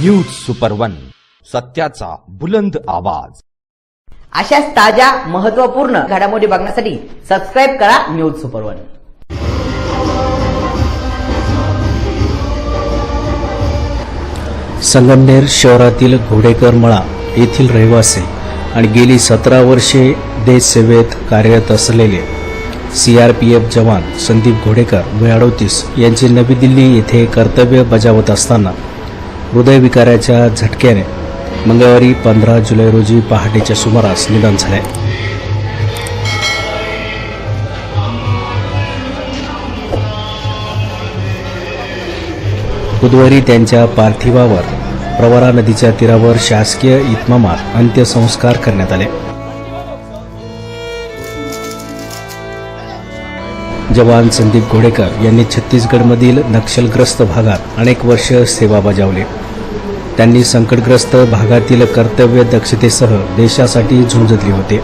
News super one सत्याचा बुलंद आवाज. अशाच ताज्या महत्त्वपूर्ण घडामोडी बघण्यासाठी सबस्क्राईब करा न्यूज सुपर वन संगमनेर शहरातील घोडेकर मळा येथील रहिवासी आणि गेली सतरा वर्षे देशसेवेत कार्यरत असलेले सी आर पी एफ जवान संदीप घोडेकर वय अडोतीस यांचे नवी दिल्ली येथे कर्तव्य बजावत असताना हृदयविकाराच्या झटक्याने मंगळवारी पंधरा जुलै रोजी पहाटेच्या सुमारास निधन झाले. बुधवारी त्यांच्या पार्थिवावर प्रवरा नदीच्या तीरावर शासकीय इतमामात अंत्यसंस्कार करण्यात आले. जवान संदीप घोडेकर यांनी छत्तीसगडमधील नक्षलग्रस्त भागात अनेक वर्ष सेवा बजावली. त्यांनी संकटग्रस्त भागातील कर्तव्य दक्षतेसह देशासाठी झुंजतले होते.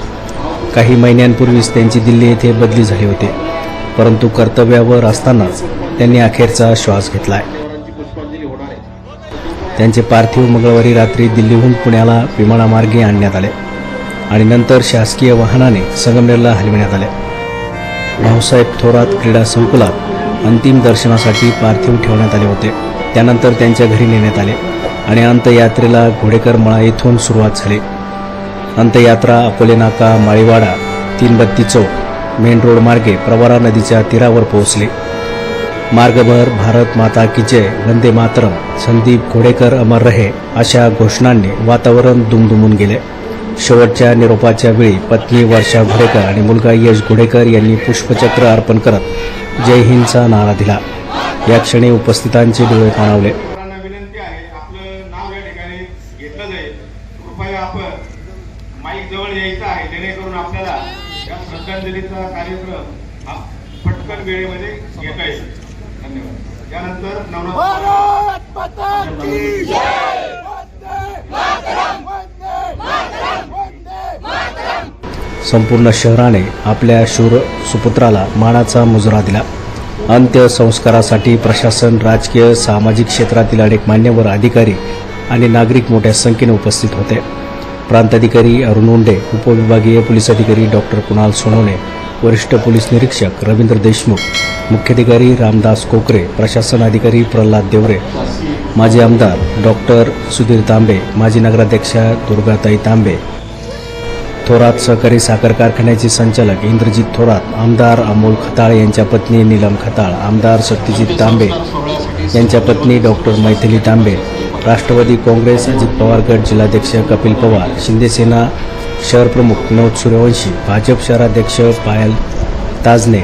काही महिन्यांपूर्वीच त्यांची दिल्ली येथे बदली झाली होती. परंतु कर्तव्यावर असतानाच त्यांनी अखेरचा श्वास घेतलाय. त्यांचे पार्थिव मंगळवारी रात्री दिल्लीहून पुण्याला विमानामार्गे आणण्यात आले आणि नंतर शासकीय वाहनाने संगमनेरला हलविण्यात आले. भाऊसाहेब थोरात क्रीडा संकुलात अंतिम दर्शनासाठी पार्थिव ठेवण्यात आले होते. त्यानंतर त्यांच्या घरी नेण्यात आले आणि अंतयात्रेला घोडेकर मळा येथून सुरुवात झाली. अंतयात्रा अकोले नाका माळीवाडा तीन बत्ती चौक मेन रोड मार्गे प्रवरा नदीच्या तीरावर पोहोचली. मार्गभर भारत माता की जय वंदे मातरम संदीप घोडेकर अमर रहे अशा घोषणांनी वातावरण दुमदुमून गेले. शेवटच्या निरोपाच्या वेळी पत्नी वर्षा घोडेकर आणि मुलगा यश घोडेकर यांनी पुष्पचक्र अर्पण करत जय हिंदचा नारा दिला. या क्षणी उपस्थितांचे डोळे पाणावले सर्वांना विनंती संपूर्ण शहराने आपल्या शूर सुपुत्राला मानाचा मुजरा दिला. अंत्यसंस्कारासाठी प्रशासन राजकीय सामाजिक क्षेत्रातील अनेक मान्यवर अधिकारी आणि नागरिक मोठ्या संख्येने उपस्थित होते. प्रांताधिकारी अरुण उंडे उपविभागीय पोलीस अधिकारी डॉक्टर कुणाल सोनवणे वरिष्ठ पोलीस निरीक्षक रवींद्र देशमुख मुख्याधिकारी रामदास कोकरे प्रशासन अधिकारी प्रल्हाद देवरे माजी आमदार डॉक्टर सुधीर तांबे माजी नगराध्यक्षा दुर्गाताई तांबे थोरात सहकारी साखर कारखान्याचे संचालक इंद्रजित थोरात आमदार अमोल खताळ यांच्या पत्नी नीलम खताळ आमदार सत्यजित तांबे यांच्या पत्नी डॉक्टर मैथिली तांबे राष्ट्रवादी काँग्रेस अजित पवार गट जिल्हाध्यक्ष कपिल पवार शिंदेसेना शहर प्रमुख विनोद सूर्यवंशी भाजप शहराध्यक्ष पायल ताजने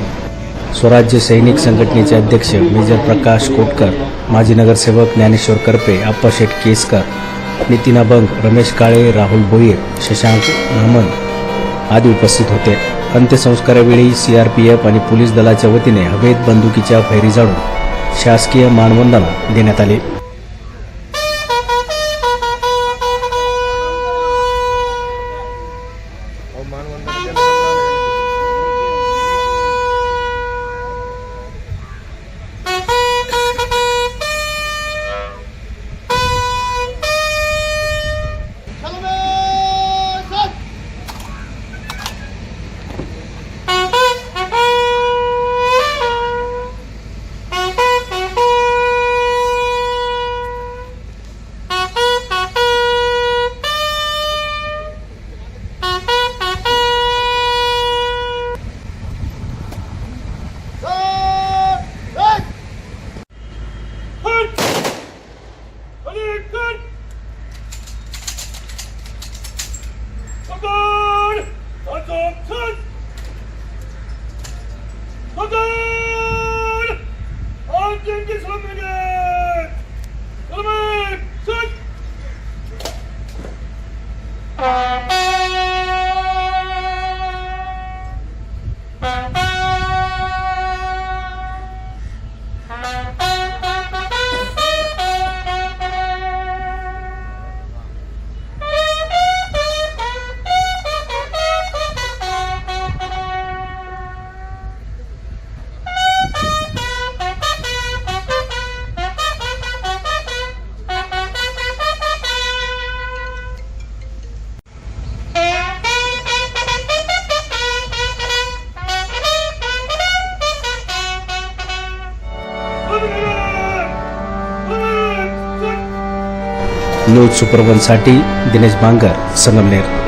स्वराज्य सैनिक संघटनेचे अध्यक्ष मेजर प्रकाश कोटकर माजी नगरसेवक ज्ञानेश्वर करपे आप्पाशेठ केसकर नितीन अभंग रमेश काळे राहुल भोईर शशांक नमन आदी उपस्थित होते. अंत्यसंस्कारावेळी सीआरपीएफ आणि पोलीस दलाच्या वतीने हवेत बंदुकीच्या फैरी जाळून शासकीय मानवंदना देण्यात आली. 嗯 न्यूज सुपरवनसाठी दिनेश बांगर संगमनेर.